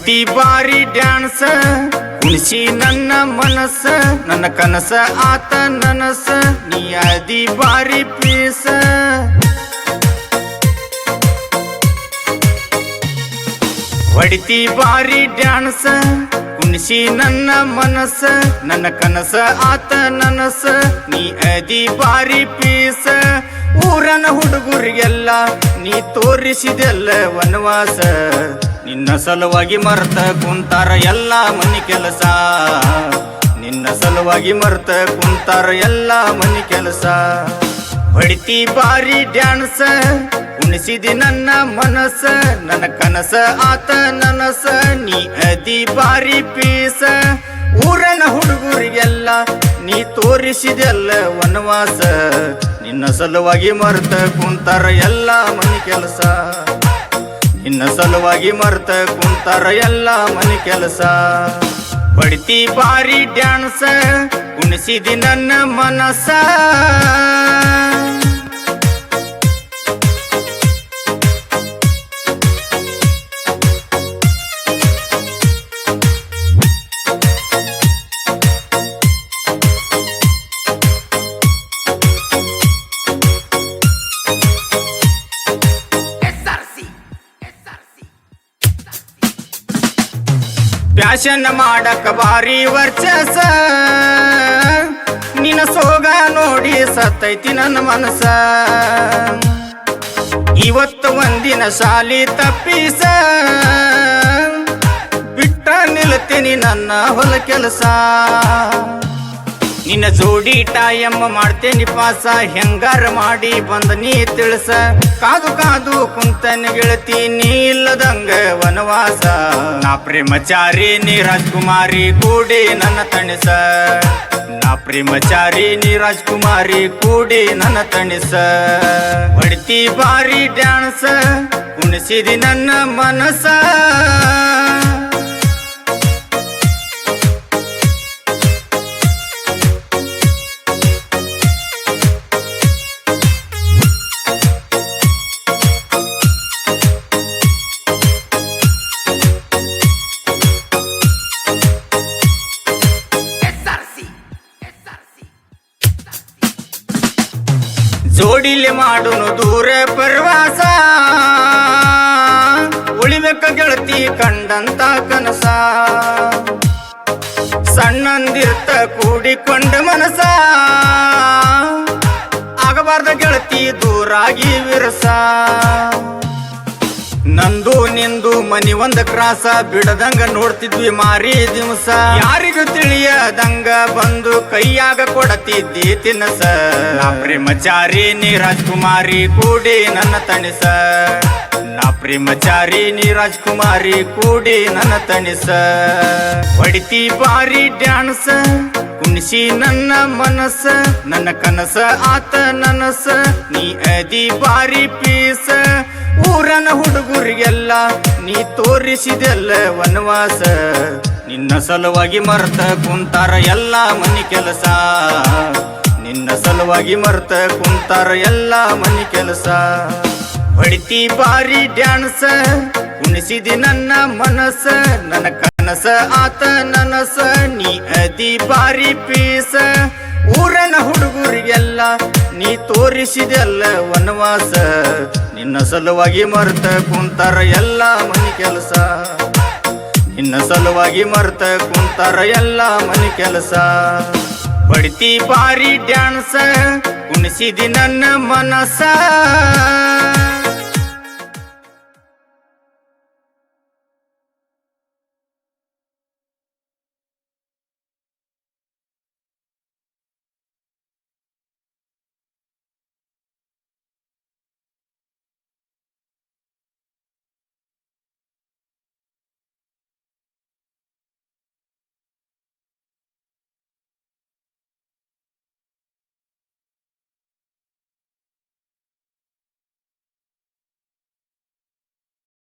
ಹೊಡಿತಿ ಬಾರಿ ಡ್ಯಾನ್ಸ್ ಉಳಿಸಿ ನನ್ನ ಮನಸ್ಸ, ನನ್ನ ಕನಸ, ಆತ ನನಸ ನೀ ಅದಿ ಬಾರಿ ಪೀಸ. ಹೊಡಿತಿ ಬಾರಿ ಡ್ಯಾನ್ಸ್ ಕುಣಿಸಿ ನನ್ನ ಮನಸ್ಸ, ನನ್ನ ಕನಸ, ಆತ ನನಸ ನೀ ಅದಿ ಬಾರಿ ಪೀಸ. ಊರನ ಹುಡುಗರಿಗೆಲ್ಲ ನೀ ತೋರಿಸಿದೆಲ್ಲ ವನವಾಸ. ನಿನ್ನ ಸಲುವಾಗಿ ಮರ್ತ ಕುಂತಾರ ಎಲ್ಲ ಮನಿ ಕೆಲಸ. ನಿನ್ನ ಸಲುವಾಗಿ ಮರ್ತ ಕುಂತಾರ ಎಲ್ಲ ಮನಿ ಕೆಲಸ. ಹೊಡಿತಿ ಬಾರಿ ಡ್ಯಾನ್ಸ್, ಉಣಿಸಿದಿ ನನ್ನ ಮನಸ್ಸ ನನ್ನ ಕನಸ ಆತ ನನಸ, ನೀ ಅದಿ ಬಾರಿ ಪೀಸ. ಊರನ ಹುಡುಗರಿಗೆಲ್ಲ ನೀ ತೋರಿಸಿದೆಲ್ಲ ವನವಾಸ. ನಿನ್ನ ಸಲುವಾಗಿ ಮರ್ತ ಕುಂತಾರ ಎಲ್ಲ ಮನಿ ಕೆಲಸ. ನಿನ್ನ ಸಲುವಾಗಿ ಮರ್ತ ಕುಂತಾರ ಎಲ್ಲ ಮನೆ ಕೆಲಸ. ಬಡ್ತಿ ಬಾರಿ ಡ್ಯಾನ್ಸ ಕುಣಿಸಿದಿ ನನ್ನ ಮನಸ್ಸ ಪ್ಯಾಶನ್ ಮಾಡಕ ಬಾರಿ ವರ್ಚಸ ನಿನ್ನ ಸೋಗ ನೋಡಿ ಸತ್ತೈತಿ ನನ್ನ ಮನಸ ಇವತ್ತು ಒಂದಿನ ಶಾಲಿ ತಪ್ಪಿಸ. ಬಿಟ್ಟ ನಿಲ್ತೀನಿ ನನ್ನ ಹೊಲ ಕೆಲಸ. ನಿನ್ನ ಜೋಡಿ ಟಾಯಮ್ಮ ಮಾಡ್ತೇನಿ ಪಾಸ. ಹೆಂಗಾರ ಮಾಡಿ ಬಂದ ನೀ ತಿಳಿಸ. ಕಾದು ಕಾದು ಕುಂತನ ಗೆಳತಿ, ನೀ ಇಲ್ಲದಂಗ ವನವಾಸ. ನಾ ಪ್ರೇಮಚಾರಿ, ನೀ ರಾಜ್ಕುಮಾರಿ, ಕೂಡಿ ನನ್ನ ತಣಿಸ. ನಾ ಪ್ರೇಮಚಾರಿ, ನೀ ರಾಜ್ಕುಮಾರಿ, ಕೂಡಿ ನನ್ನ ತಣಿಸ. ಹೊಡಿತಿ ಬಾರಿ ಡ್ಯಾನ್ಸ, ಕುಣಿಸಿದಿ ನನ್ನ ಮನಸ. ಜೋಡಿಲಿ ಮಾಡುನು ದೂರ ಪ್ರವಾಸ. ಉಳಿಬೇಕ ಗೆಳತಿ ಕಂಡಂತ ಕನಸ. ಸಣ್ಣಂದಿರ್ತ ಕೂಡಿಕೊಂಡ ಮನಸ. ಆಗಬಾರ್ದ ಗೆಳತಿ ದೂರಾಗಿ ವಿರಸ. ನಂದು ನಿಂದು ಮನಿ ಒಂದ ಕ್ರಾಸ, ಬಿಡದಂಗ ನೋಡ್ತಿದ್ವಿ ಮಾರಿ ದಿವಸ. ಯಾರಿಗೂ ತಿಳಿಯದಂಗ ಬಂದು ಕೈಯಾಗ ಕೊಡತಿದ್ದಿ ತಿನ್ನಸ ನಾ ಪ್ರೇಮಚಾರಿ ನೀ ರಾಜ್ಕುಮಾರಿ ಕೂಡಿ ನನ್ನ ತಣಿಸ ನಾ ಪ್ರೇಮಚಾರಿ ನೀ ರಾಜ್ಕುಮಾರಿ ಕೂಡಿ ನನ್ನ ತಣಿಸ ಹೊಡಿತಿ ಬಾರಿ ಡ್ಯಾನ್ಸ, ಕುಣಿಸಿ ನನ್ನ ಮನಸ್ಸ ನನ್ನ ಕನಸ ಆತ ನನಸ. ನೀ ಅದಿ ಬಾರಿ ಪೀಸ. ಊರನ ಹುಡುಗರಿಗೆಲ್ಲ ನೀ ತೋರಿಸಿದೆಲ್ಲ ವನವಾಸ. ನಿನ್ನ ಸಲುವಾಗಿ ಮರ್ತ ಕುಂತಾರ ಎಲ್ಲ ಮನಿ ಕೆಲಸ. ನಿನ್ನ ಸಲುವಾಗಿ ಮರ್ತ ಕುಂತಾರ ಎಲ್ಲ ಮನಿ ಕೆಲಸ. ಹೊಡಿತಿ ಬಾರಿ ಡ್ಯಾನ್ಸ, ಕುಣಿಸಿದಿ ನನ್ನ ಮನಸ್ಸ ನನ್ನ ಕನಸ ಆತ ನನಸ, ನೀ ಅದಿ ಬಾರಿ ಪೀಸ. ಊರನ ಹುಡುಗರಿಗೆಲ್ಲ ನೀ ತೋರಿಸಿದೆಲ್ಲ ವನವಾಸ. ನಿನ್ನ ಸಲುವಾಗಿ ಮರ್ತ ಕುಂತಾರ ಎಲ್ಲ ಮನಿ ಕೆಲಸ. ನಿನ್ನ ಸಲುವಾಗಿ ಮರ್ತ ಕುಂತಾರ ಎಲ್ಲ ಮನಿ ಕೆಲಸ. ಬಡ್ತಿ ಬಾರಿ ಡ್ಯಾನ್ಸ, ಕುಣಿಸಿದಿ ನನ್ನ ಮನಸ.